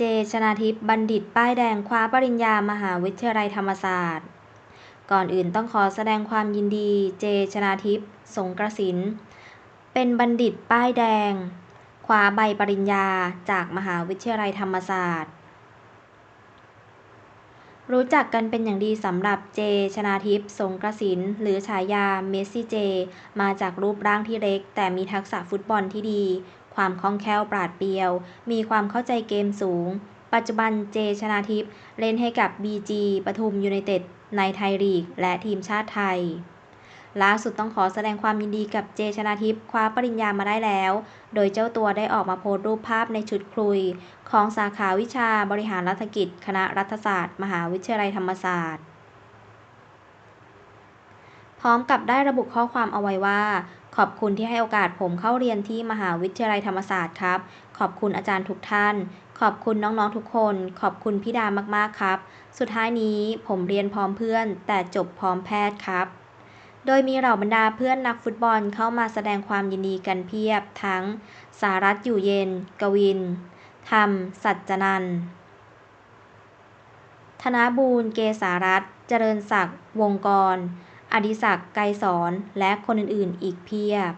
เจ ชนาทิพย์ บัณฑิต ป้ายแดง คว้าปริญญา มหาวิทยาลัยธรรมศาสตร์ ก่อนอื่นต้องขอแสดงความยินดี เจ ชนาทิพย์ สงกระสิน เป็นบัณฑิต ป้ายแดง คว้าใบปริญญา จากมหาวิทยาลัยธรรมศาสตร์ รู้จักกันเป็นอย่างดีสำหรับเจ ชนาทิพย์ สงกระสิน หรือฉายา เมสซี่เจ มาจากรูปร่างที่เล็ก แต่มีทักษะฟุตบอลที่ดี ความคล่องแคล่วปราดเปรียว มีความเข้าใจเกมสูง ปัจจุบันเจชนาทิพย์เล่นให้กับบีจีปทุมยูไนเต็ดในไทยลีก และทีมชาติไทยล่าสุดต้องขอแสดงความยินดีกับเจชนาทิพย์คว้าปริญญามาได้แล้ว โดยเจ้าตัวได้ออกมาโพสต์รูปภาพในชุดคลุย ของสาขาวิชาบริหารรัฐกิจ คณะรัฐศาสตร์ มหาวิทยาลัยธรรมศาสตร์ พร้อมกับได้ระบุข้อความเอาไว้ว่า ขอบคุณที่ให้โอกาสผมเข้าเรียนที่มหาวิทยาลัยธรรมศาสตร์ครับ ขอบคุณอาจารย์ทุกท่าน ขอบคุณน้องๆทุกคน ขอบคุณพี่ดามากๆครับ สุดท้ายนี้ผมเรียนพร้อมเพื่อน แต่จบพร้อมแพทย์ครับโดยมีเหล่าบรรดาเพื่อนนักฟุตบอลเข้ามาแสดงความยินดีกันเพียบ ทั้งสารัตน์อยู่เย็น กวิน ธรรม สัจจนัน ธนบูรณ์เกษารัตเจริญศักดิ์ วงกร อดิศักดิ์ ไกรสอน และคนอื่น ๆ อีกเพียบ